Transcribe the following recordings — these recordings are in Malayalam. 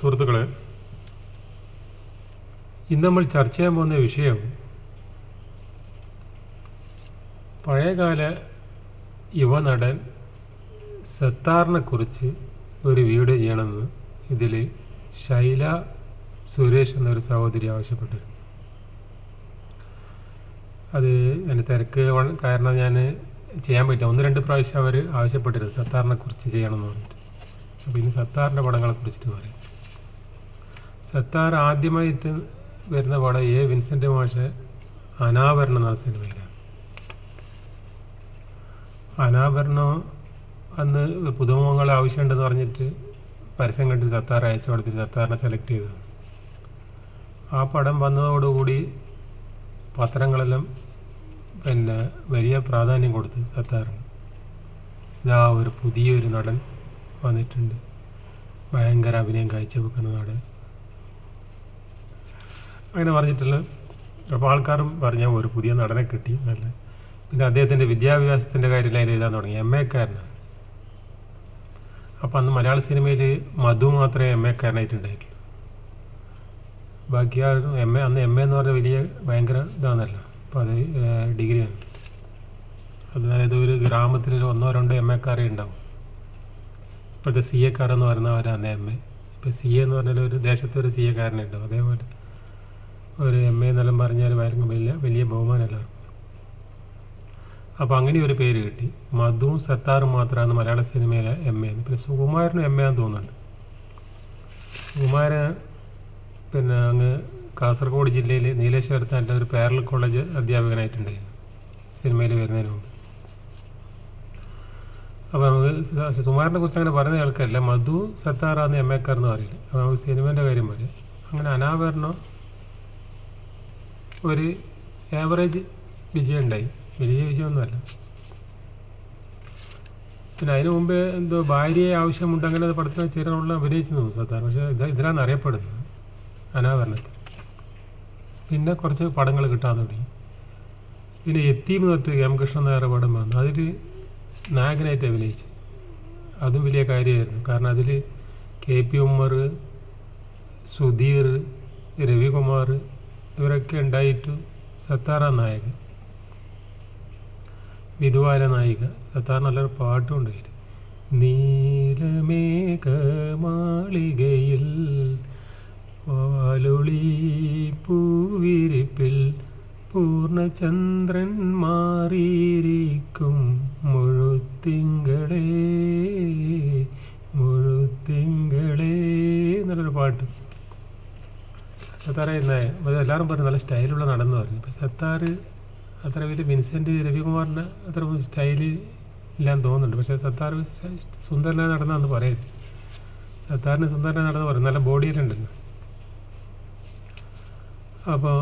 സുഹൃത്തുക്കളെ ഇന്ന് നമ്മൾ ചർച്ച ചെയ്യാൻ പോകുന്ന വിഷയം പഴയകാല യുവനടൻ സത്താറിനെ കുറിച്ച് ഒരു വീഡിയോ ചെയ്യണമെന്ന് ഇതിൽ ശൈല സുരേഷ് എന്നൊരു സഹോദരി ആവശ്യപ്പെട്ടിരുന്നു അത് എന്റെ തിരക്ക് കാരണം ഞാൻ ചെയ്യാൻ പറ്റില്ല. ഒന്ന് രണ്ട് പ്രാവശ്യം അവർ ആവശ്യപ്പെട്ടിരുന്നു സത്താറിനെ കുറിച്ച് ചെയ്യണമെന്ന് പറഞ്ഞിട്ട്. അപ്പോൾ ഇനി സത്താറിന്റെ പടങ്ങളെ കുറിച്ചിട്ട് പറയും. സത്താർ ആദ്യമായിട്ട് വരുന്ന പടം എ. വിൻസെന്റ് മാഷ് അനാവരണം എന്ന സിനിമയിലാണ്. അനാവരണം അന്ന് പുതുമുഖങ്ങൾ ആവശ്യമുണ്ടെന്ന് പറഞ്ഞിട്ട് പരസ്യം കണ്ടിട്ട് സത്താർ അയച്ചു കൊടുത്തിട്ട് സത്താറിനെ സെലക്ട് ചെയ്തത്. ആ പടം വന്നതോടുകൂടി പത്രങ്ങളെല്ലാം പിന്നെ വലിയ പ്രാധാന്യം കൊടുത്തു സത്താറിന്. ഇതാ ഒരു പുതിയൊരു നടൻ വന്നിട്ടുണ്ട്. ഭയങ്കര അഭിനയം കാഴ്ചവെക്കുന്ന നടൻ. അങ്ങനെ പറഞ്ഞിട്ടുള്ള അപ്പോൾ ആൾക്കാരും പറഞ്ഞ ഒരു പുതിയ നടനെ കിട്ടി നല്ല പിന്നെ അദ്ദേഹത്തിന്റെ വിദ്യാഭ്യാസത്തിന്റെ കാര്യം അതിൽ എഴുതാൻ തുടങ്ങി. എം എക്കാരനാണ് അപ്പോൾ അന്ന് മലയാള സിനിമയിൽ മധു മാത്രമേ എം എക്കാരനായിട്ടുണ്ടായിട്ടുള്ളൂ ബാക്കി ആരും എം എ അന്ന് എം എ എന്ന് പറഞ്ഞാൽ വലിയ ഭയങ്കര ഇതാണല്ലോ. അപ്പോൾ അത് ഡിഗ്രിയാണ്. അതായത് ഒരു ഗ്രാമത്തിൽ ഒന്നോ രണ്ടോ എം എക്കാരേ ഉണ്ടാവും. ഇപ്പോഴത്തെ സി എക്കാരെന്ന് പറയുന്നവരാണ് എം എ. ഇപ്പോൾ സി എ എന്ന് പറഞ്ഞാൽ ഒരു ദേശത്തെ ഒരു സി എക്കാരനുണ്ടാവും അതേപോലെ ഒരു എം എ എന്നെല്ലാം പറഞ്ഞാൽ ഭയങ്കര വലിയ വലിയ ബഹുമാനമല്ല. അപ്പോൾ അങ്ങനെ ഒരു പേര് കിട്ടി. മധുവും സത്താറും മാത്രമാണ് മലയാള സിനിമയിലെ എം എന്ന് പിന്നെ സുകുമാരനും എം എ ആണെന്ന് തോന്നുന്നുണ്ട്. സുകുമാരൻ പിന്നെ അങ്ങ് കാസർഗോഡ് ജില്ലയിൽ നീലേശ്വരത്താന്റെ ഒരു പാരൽ കോളേജ് അധ്യാപകനായിട്ടുണ്ടായിരുന്നു സിനിമയിൽ വരുന്നതിന് മുമ്പ്. അപ്പോൾ നമുക്ക് സുമാറിനെ കുറിച്ച് അങ്ങനെ പറയുന്ന കേൾക്കാറില്ല മധു സത്താറാന്ന് എം എക്കാർ എന്ന് പറയില്ല അപ്പോൾ നമുക്ക് സിനിമേന്റെ കാര്യം പറയാം. അങ്ങനെ അനാവരണം ഒരു ആവറേജ് വിജയം ഉണ്ടായി. വലിയ വിജയമൊന്നുമല്ല. പിന്നെ അതിനു മുമ്പേ എന്തോ ഭാര്യയെ ആവശ്യമുണ്ട് അത് പടത്തിന് ചേരാനുള്ള അഭിനയിച്ചു തോന്നുന്നു സത്താർ പക്ഷേ ഇത് ഇതിലാണ് അറിയപ്പെടുന്നത് അനാവരണത്തിൽ. പിന്നെ കുറച്ച് പടങ്ങൾ കിട്ടാൻ തുടങ്ങി. പിന്നെ എത്തിയെന്ന് പറഞ്ഞിട്ട് എം കൃഷ്ണൻ നായർ പടം വന്നു. അതിൽ നായകനായിട്ട് അഭിനയിച്ചു. അതും വലിയ കാര്യമായിരുന്നു. കാരണം അതിൽ കെ പി ഉമ്മർ സുധീർ രവികുമാർ ഇവരൊക്കെ ഉണ്ടായിട്ട് സത്താറ നായകൻ. വിധുവാല നായിക. സത്താർ നല്ലൊരു പാട്ടും ഉണ്ടായിരുന്നു നീലമേഘമാളികയിൽ വാലൊളി പൂവിരിപ്പിൽ പൂർണചന്ദ്രൻ മാറിയിരിക്കും മുഴുത്തിങ്കളേ മുഴുത്തിങ്കളേ എന്നുള്ളൊരു പാട്ട്. സത്താർ അത് എല്ലാവരും പറഞ്ഞു നല്ല സ്റ്റൈലുള്ള നടന്നു പറഞ്ഞു. പക്ഷെ സത്താർ അത്ര വലിയ വിൻസെന്റ് രവികുമാറിന്റെ അത്ര സ്റ്റൈൽ ഇല്ലാന്ന് തോന്നുന്നുണ്ട്. പക്ഷേ സത്താർ സുന്ദരനായി നടന്നാന്ന് പറയും. സത്താറിന് സുന്ദരനായി നടന്ന് പറയും. നല്ല ബോഡിയിലുണ്ടല്ലോ അപ്പോൾ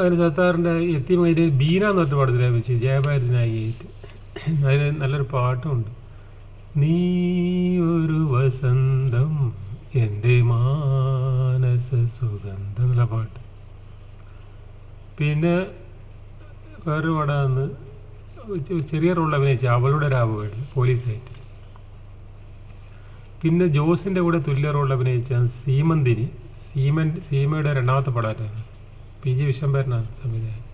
അതിന് സത്താറിന്റെ എത്തി മൈരി ബീന എന്ന് പറഞ്ഞ പാടത്തില്ല വെച്ച് ജയഭാരതി നായികയായിട്ട്. അതിന് നല്ലൊരു പാട്ടുമുണ്ട്. നീ ഒരു വസന്തം എന്റെ മാനസ സുഗന്ധ എന്നുള്ള പാട്ട്. പിന്നെ വേറൊരു പടമാണ് ചെറിയ റോൾ അഭിനയിച്ച അവളുടെ രാവുകളിൽ പോലീസായിട്ട്. പിന്നെ ജോസിന്റെ കൂടെ തുല്യ റോൾ അഭിനയിച്ച സീമന്തിനി സീമൻ സീമയുടെ രണ്ടാമത്തെ പടമായിട്ടാണ് പി ജി വിശ്വംഭരനാണ് സംവിധായകൻ.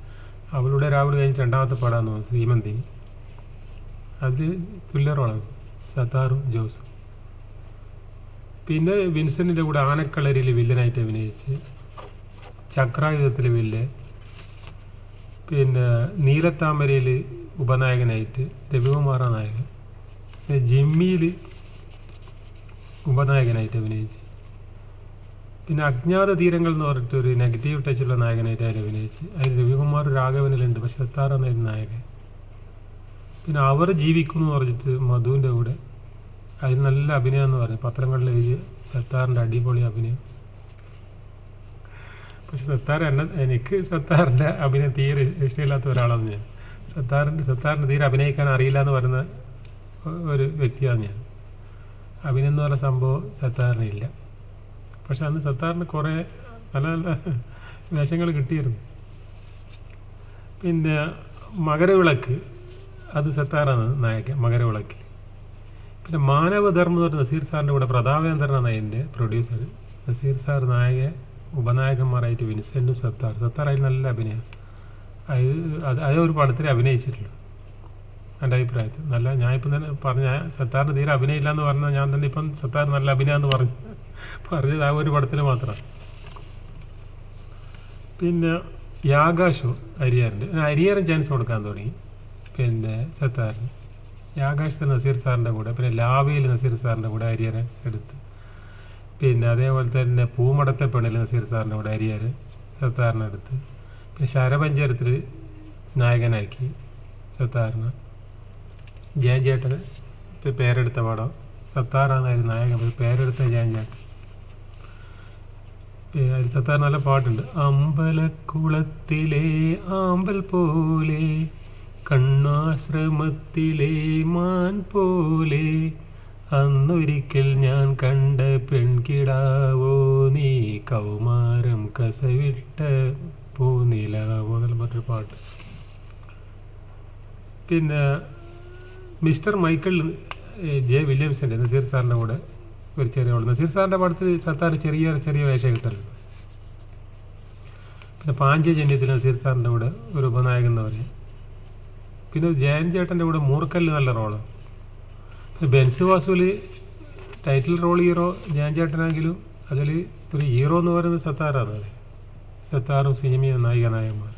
അവളുടെ രാവിലെ കഴിഞ്ഞിട്ട് രണ്ടാമത്തെ പടമാണ് സീമന്തിനി. അതിൽ തുല്യ റോളാണ് സത്താറും ജോസും. പിന്നെ വിൻസെന്റിന്റെ കൂടെ ആനക്കളരിയിൽ വില്ലനായിട്ട് അഭിനയിച്ച് ചക്രായുധത്തിൽ വില്ല് പിന്നെ നീലത്താമരയിൽ ഉപനായകനായിട്ട് രവികുമാറ നായകൻ പിന്നെ ജിമ്മിയിൽ ഉപനായകനായിട്ട് അഭിനയിച്ച് പിന്നെ അജ്ഞാത തീരങ്ങൾ എന്ന് പറഞ്ഞിട്ട് ഒരു നെഗറ്റീവ് ടച്ചുള്ള നായകനായിട്ട് അവർ അഭിനയിച്ച് അതിൽ രവികുമാർ രാഘവനിലുണ്ട് പക്ഷെ സത്താർ എന്നായിരുന്നു നായകൻ. പിന്നെ അവർ ജീവിക്കുന്നു എന്ന് പറഞ്ഞിട്ട് മധുവിന്റെ കൂടെ അതിന് നല്ല അഭിനയം എന്ന് പറഞ്ഞു പത്രങ്ങളിൽ എഴുതി സത്താറിന്റെ അടിപൊളി അഭിനയം. പക്ഷെ സത്താർ എന്നെ എനിക്ക് സത്താറിന്റെ അഭിനയം തീരെ ഇഷ്ടമില്ലാത്ത ഒരാളാണ് ഞാൻ. സത്താറിന്റെ സത്താറിന് തീരെ അഭിനയിക്കാൻ അറിയില്ല എന്ന് പറയുന്ന ഒരു വ്യക്തിയാണ് ഞാൻ. അഭിനയം എന്ന് പറയുന്ന സംഭവം സത്താറിനില്ല പക്ഷെ അന്ന് സത്താറിന് കുറേ നല്ല നല്ല വേഷങ്ങൾ കിട്ടിയിരുന്നു. പിന്നെ മകരവിളക്ക് അത് സത്താറാണ് നായകൻ മകരവിളക്കിൽ. പിന്നെ മാനവധർമ്മം എന്ന് പറഞ്ഞ നസീർ സാറിന്റെ കൂടെ പ്രതാപേന്ദ്രനാണ് എന്റെ പ്രൊഡ്യൂസർ നസീർ സാർ നായക ഉപനായകന്മാരായിട്ട് വിൻസെന്റും സത്താർ. സത്താർ അതിൽ നല്ല അഭിനയം. അത് അത് ഒരു പടത്തിൽ അഭിനയിച്ചിട്ടുള്ളൂ എന്റെ അഭിപ്രായത്തിൽ. നല്ല ഞാൻ ഇപ്പം തന്നെ പറഞ്ഞ സത്താറിന് തീരെ അഭിനയില്ല എന്ന് പറഞ്ഞാൽ ഞാൻ തന്നെ ഇപ്പം സത്താർ നല്ല അഭിനയമെന്ന് പറഞ്ഞു പറഞ്ഞത് ആ ഒരു പടത്തിൽ മാത്രമാണ് പിന്നെ യാഗാഷു അരിയാറിന്റെ. അരിയാറും ചാൻസ് കൊടുക്കാൻ തുടങ്ങി. പിന്നെ സത്താറിന്. യാകാശത്തിൽ നസീർ സാറിന്റെ കൂടെ പിന്നെ ലാവയിൽ നസീർ സാറിന്റെ കൂടെ അരിയർ എടുത്ത്. പിന്നെ അതേപോലെ തന്നെ പൂമടത്തെ പെണ്ണിൽ നസീർ സാറിന്റെ കൂടെ അരിയർ സത്താറിനെ എടുത്ത്. പിന്നെ ശരപഞ്ചരത്തിൽ നായകനാക്കി സത്താറിന്. ഇപ്പം പേരെടുത്ത പടം. സത്താറാന്നായിരുന്നു നായകൻ പേരെടുത്ത ജയഞ്ചേട്ടൻ അതിൽ സത്താർ നല്ല പാട്ടുണ്ട്. അമ്പലക്കുളത്തിലെ ആമ്പൽ പോലെ കണ്ണാശ്രമത്തിലെ മാൻ പോലെ അന്നൊരിക്കൽ ഞാൻ കണ്ട പെൺകിടാവോ നീ കൗമാരം കസവിട്ട പൂനിലാവോ എന്നുള്ള മറ്റൊരു പാട്ട്. പിന്നെ മിസ്റ്റർ മൈക്കിൾ ജെ വില്യംസിന്റെ നസീർ സാറിന്റെ കൂടെ ഒരു ചെറിയ പാട്ട്. നസീർ സാറിന്റെ പാടത്തിൽ സത്താർ ചെറിയ ചെറിയ വേഷം കിട്ടലുണ്ട് പിന്നെ പാഞ്ചജന്യത്തിൽ നസീർ സാറിന്റെ കൂടെ ഒരു ഉപനായകൻ എന്ന് പറയും. പിന്നെ ജയൻ ചേട്ടന്റെ കൂടെ മൂർക്കല്ല് നല്ല റോൾ പിന്നെ ബെൻസ് വാസുവിൽ ടൈറ്റിൽ റോൾ ഹീറോ ജയൻ ചേട്ടനാങ്കിലും അതിൽ ഒരു ഹീറോ എന്ന് പറയുന്നത് സത്താറാണ്. അത് സത്താറും സിനിമയും നായിക നായകന്മാർ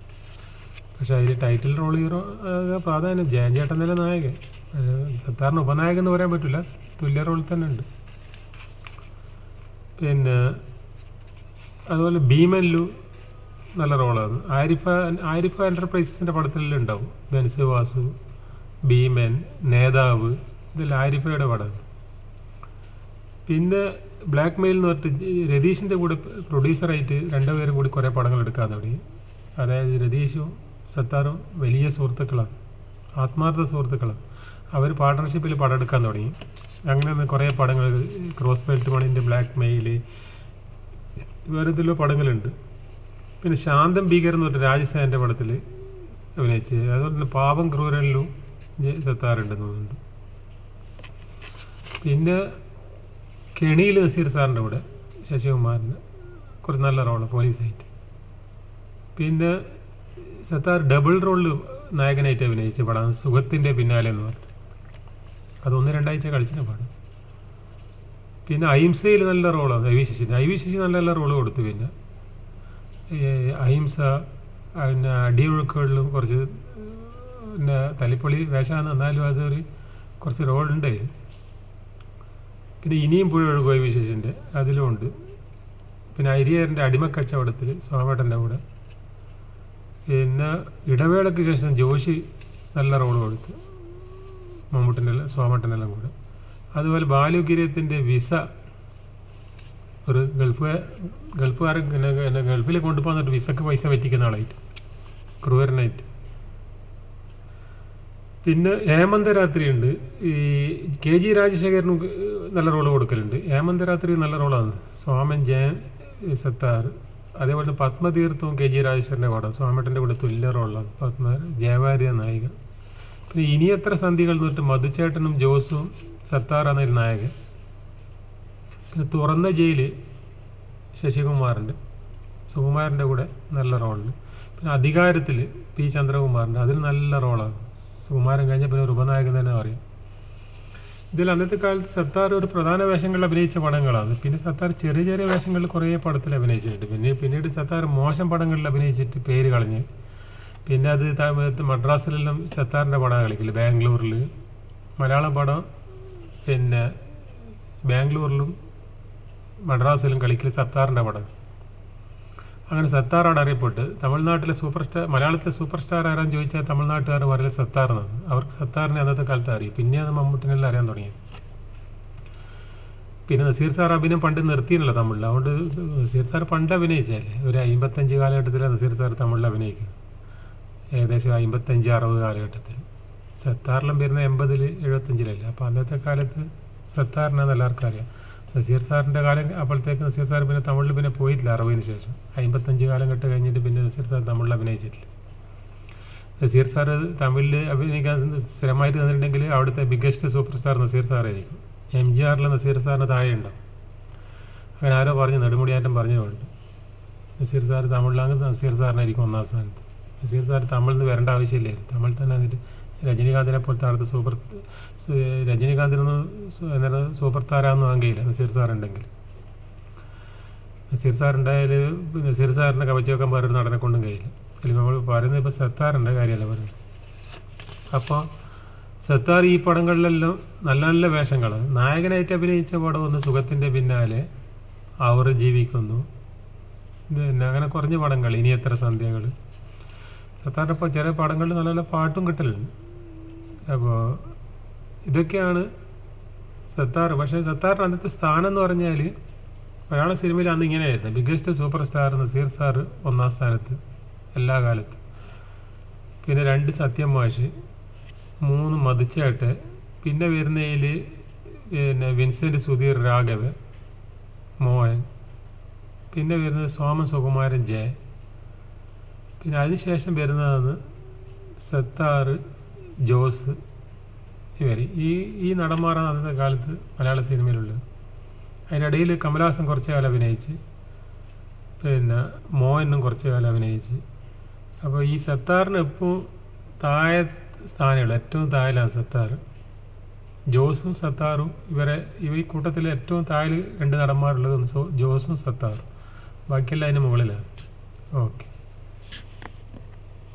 പക്ഷേ അതിൽ ടൈറ്റിൽ റോൾ ഹീറോ പ്രാധാന്യം ജയൻ ചേട്ടൻ തന്നെ നായകൻ. സത്താറിന് ഉപനായകൻ എന്ന് പറയാൻ പറ്റില്ല. തുല്യ റോൾ തന്നെ ഉണ്ട്. പിന്നെ അതുപോലെ ഭീമനിലു നല്ല റോളാണ്. ആരിഫ ആരിഫ എന്റർപ്രൈസസിന്റെ പടത്തിലെല്ലാം ഉണ്ടാവും ധനുസ് വാസു ഭീമൻ നേതാവ്. ഇതെല്ലാം ആരിഫയുടെ പടം. പിന്നെ ബ്ലാക്ക് മെയിൽ എന്ന് പറഞ്ഞിട്ട് രതീഷിന്റെ കൂടെ പ്രൊഡ്യൂസറായിട്ട് രണ്ടുപേരും കൂടി കുറേ പടങ്ങൾ എടുക്കാൻ തുടങ്ങി. അതായത് രതീഷും സത്താറും വലിയ സുഹൃത്തുക്കളാണ്. ആത്മാർത്ഥ സുഹൃത്തുക്കളാണ്. അവർ പാർട്ട്ണർഷിപ്പിൽ പടം എടുക്കാൻ തുടങ്ങി. അങ്ങനെ കുറേ പടങ്ങൾ ക്രോസ് ബെൽറ്റ് മണിന്റെ ബ്ലാക്ക് മെയിൽ വേറെ എന്തെല്ലോ പടങ്ങളുണ്ട്. പിന്നെ ശാന്തം ഭീകരൻ എന്ന് പറഞ്ഞ രാജസ്ഥാന്റെ പടത്തിൽ അഭിനയിച്ച്. അതുപോലെ തന്നെ പാപം ക്രൂരനിലും സത്താറുണ്ടെന്ന് തോന്നുന്നുണ്ട്. പിന്നെ കെണിയിൽ നസീർ സാറിന്റെ കൂടെ ശശികുമാറിന് കുറച്ച് നല്ല റോൾ പോലീസായിട്ട് പിന്നെ സത്താർ ഡബിൾ റോളിൽ നായകനായിട്ട് അഭിനയിച്ച പടം സുഖത്തിന്റെ പിന്നാലെ എന്ന് പറഞ്ഞു അതൊന്ന് രണ്ടാഴ്ച കളിച്ചിട്ട് പാടും. പിന്നെ അഹിംസയിൽ നല്ല റോളാണ് I V Sasi. I V Sasi നല്ല നല്ല റോൾ കൊടുത്തു പിന്നെ. അഹിംസ പിന്നെ അടിയൊഴുക്കുകളിലും കുറച്ച് പിന്നെ തലിപ്പൊളി വേഷമാണ് എന്നാലും അതൊരു കുറച്ച് റോളുണ്ട് പിന്നെ ഇനിയും പുഴ വിശേഷിന്റെ അതിലും ഉണ്ട്. പിന്നെ അരിയറിന്റെ അടിമക്കച്ചവടത്തിൽ സോമേട്ടന്റെ കൂടെ. പിന്നെ ഇടവേളയ്ക്ക് ശേഷം ജോഷി നല്ല റോൾ കൊടുത്തു. മമ്മൂട്ടിന്റെ സോമേട്ടനെല്ലാം കൂടെ. അതുപോലെ ബാലുഗിരിയത്തിന്റെ വിസ ഒരു ഗൾഫ് ഗൾഫുകാരൻ പിന്നെ ഗൾഫിൽ കൊണ്ടുപോകുന്നിട്ട് വിസക്ക് പൈസ പറ്റിക്കുന്ന ആളായിട്ട്. ക്രൂരനായിട്ട്. പിന്നെ ഹേമന്തരാത്രി ഉണ്ട് ഈ കെ ജി രാജശേഖരനും നല്ല റോൾ കൊടുക്കലുണ്ട്. ഹേമന്ത രാത്രി നല്ല റോളാണ്. സ്വാമൻ ജയൻ സത്താർ അതേപോലെ തന്നെ പത്മതീർത്ഥവും കെ ജി രാജേശ്വരന്റെ പടം സ്വാമേട്ടന്റെ കൂടെ തുല്യ റോളാണ്. പത്മ ജയവാര്യ നായിക പിന്നെ ഇനിയത്ര സന്ധികൾ എന്നിട്ട് മധുചേട്ടനും ജോസും സത്താറാണ് നായകൻ. പിന്നെ തുറന്ന ജയിൽ ശശികുമാറിന്റെ സുകുമാരന്റെ കൂടെ നല്ല റോളുണ്ട്. പിന്നെ അധികാരത്തിൽ പി ചന്ദ്രകുമാറിന്റെ അതിൽ നല്ല റോളാണ്. സുകുമാരൻ കഴിഞ്ഞ പിന്നെ ഒരു ഉപനായകൻ തന്നെ പറയും. ഇതിൽ അന്നത്തെ കാലത്ത് സത്താർ ഒരു പ്രധാന വേഷങ്ങളിൽ അഭിനയിച്ച പടങ്ങളാണ്. പിന്നെ സത്താർ ചെറിയ ചെറിയ വേഷങ്ങളിൽ കുറേ പടത്തിൽ അഭിനയിച്ചിട്ടുണ്ട്. പിന്നെ പിന്നീട് സത്താർ മോശം പടങ്ങളിൽ അഭിനയിച്ചിട്ട് പേര് കളഞ്ഞ് പിന്നെ അത് മദ്രാസിലെല്ലാം സത്താറിന്റെ പടം കളിക്കില്ല ബാംഗ്ലൂരിൽ മലയാളം പടം പിന്നെ ബാംഗ്ലൂരിലും മദ്രാസിലും കളിക്കൽ സത്താറിന്റെ പടം അങ്ങനെ സത്താറാണ് അറിയപ്പെട്ട് തമിഴ്നാട്ടിലെ സൂപ്പർ സ്റ്റാർ മലയാളത്തിലെ സൂപ്പർ സ്റ്റാർ ആരാന്ന് ചോദിച്ചാൽ തമിഴ്നാട്ടുകാർ പറയൽ സത്താർ എന്നാണ് അവർക്ക് സത്താറിനെ അന്നത്തെ കാലത്ത് അറിയും. പിന്നെ അത് മമ്മൂട്ടിനെല്ലാം അറിയാൻ തുടങ്ങി. പിന്നെ നസീർ സാർ അഭിനയം പണ്ട് നിർത്തിയില്ല തമിഴിൽ അതുകൊണ്ട് നസീർ സാർ പണ്ട് അഭിനയിച്ചല്ലേ ഒരു അമ്പത്തഞ്ച് കാലഘട്ടത്തിലാണ് നസീർ സാർ തമിഴിൽ അഭിനയിക്കും. ഏകദേശം അമ്പത്തഞ്ച് അറുപത് കാലഘട്ടത്തിൽ. സത്താറിലും വരുന്ന എൺപതിൽ എഴുപത്തഞ്ചിലല്ലേ? അപ്പോൾ അന്നത്തെ കാലത്ത് സത്താറിനാണ് എല്ലാവർക്കും അറിയാം. നസീർ സാറിന്റെ കാലം അപ്പോഴത്തേക്ക് നസീർ സാർ പിന്നെ തമിഴിൽ പിന്നെ പോയിട്ടില്ല അറുപതിന് ശേഷം. അമ്പത്തഞ്ച് കാലഘട്ടം കഴിഞ്ഞിട്ട് പിന്നെ നസീർ സാർ തമിഴിൽ അഭിനയിച്ചിട്ടില്ല. നസീർ സാർ തമിഴിൽ അഭിനയിക്കാൻ സ്ഥിരമായിട്ട് തന്നിട്ടുണ്ടെങ്കിൽ അവിടുത്തെ ബിഗ്ഗസ്റ്റ് സൂപ്പർ സ്റ്റാർ നസീർ സാറായിരിക്കും. എം ജി ആറിൽ നസീർ സാറിന് താഴെ ഉണ്ടാവും അങ്ങനെ ആരോ പറഞ്ഞു നെടുമുടിയാറ്റം പറഞ്ഞതുകൊണ്ട് നസീർ സാർ തമിഴിലാണെങ്കിൽ നസീർ സാറിനായിരിക്കും ഒന്നാം സ്ഥാനത്ത്. നസീർ സാർ തമിഴിൽ നിന്ന് വരേണ്ട ആവശ്യമില്ലായിരുന്നു. തമിഴിൽ തന്നെ എന്നിട്ട് രജനീകാന്തിനെ പോലത്തെ അടുത്ത സൂപ്പർ രജനീകാന്തിനൊന്ന് സൂപ്പർ താരമൊന്നും വാങ്ങിയില്ല നസീർ സാറുണ്ടെങ്കിൽ നസീർ സാറുണ്ടായാൽ നസീർ സാറിനെ കവച്ചു വെക്കാൻ വേറൊരു നടനെ കൊണ്ടും കഴിയില്ല. അല്ലെങ്കിൽ നമ്മൾ പറയുന്നത് ഇപ്പോൾ സത്താറിന്റെ കാര്യമല്ല പറയുന്നത്. അപ്പോൾ സത്താർ ഈ പടങ്ങളിലെല്ലാം നല്ല നല്ല വേഷങ്ങൾ നായകനായിട്ട് അഭിനയിച്ച പടം ഒന്ന് സുഖത്തിന്റെ പിന്നാലെ അവർ ജീവിക്കുന്നു. ഇത് അങ്ങനെ കുറഞ്ഞ പടങ്ങൾ ഇനി എത്ര സന്ധ്യകൾ സത്താറിന്റെ ചില പടങ്ങളിൽ നല്ല നല്ല പാട്ടും കിട്ടലുണ്ട്. അപ്പോൾ ഇതൊക്കെയാണ് സത്താർ. പക്ഷേ സത്താറിന് അന്നത്തെ സ്ഥാനം എന്ന് പറഞ്ഞാൽ മലയാള സിനിമയിൽ അന്ന് ഇങ്ങനെയായിരുന്നു. Biggest super star Nazeer sir ഒന്നാം സ്ഥാനത്ത് എല്ലാ കാലത്തും. പിന്നെ രണ്ട് സത്യം മാഷ് മൂന്ന് മതിച്ചേട്ട് പിന്നെ വരുന്നതിൽ പിന്നെ വിൻസെന്റ് സുധീർ രാഘവ് മോഹൻ പിന്നെ വരുന്നത് സോമൻ സുകുമാരൻ ജയ പിന്നെ അതിനുശേഷം വരുന്നതാണ് സത്താർ ജോസ് ഇവർ ഈ ഈ നടന്മാരാണ് അന്നത്തെ കാലത്ത് മലയാള സിനിമയിലുള്ളത്. അതിനിടയിൽ കമലഹാസൻ കുറച്ച് കാലം അഭിനയിച്ച് പിന്നെ മോഹനും കുറച്ച് കാലം അഭിനയിച്ച്. അപ്പോൾ ഈ സത്താറിന് എപ്പോൾ താഴെ സ്ഥാനമുള്ളൂ ഏറ്റവും താഴെയാണ് സത്താർ ജോസും സത്താറും ഇവരെ ഇവ ഈ കൂട്ടത്തിൽ ഏറ്റവും താഴെ രണ്ട് നടന്മാരുള്ളത് ജോസും സത്താറും. ബാക്കിയെല്ലാം അതിന് മുകളിലാണ്. ഓക്കെ.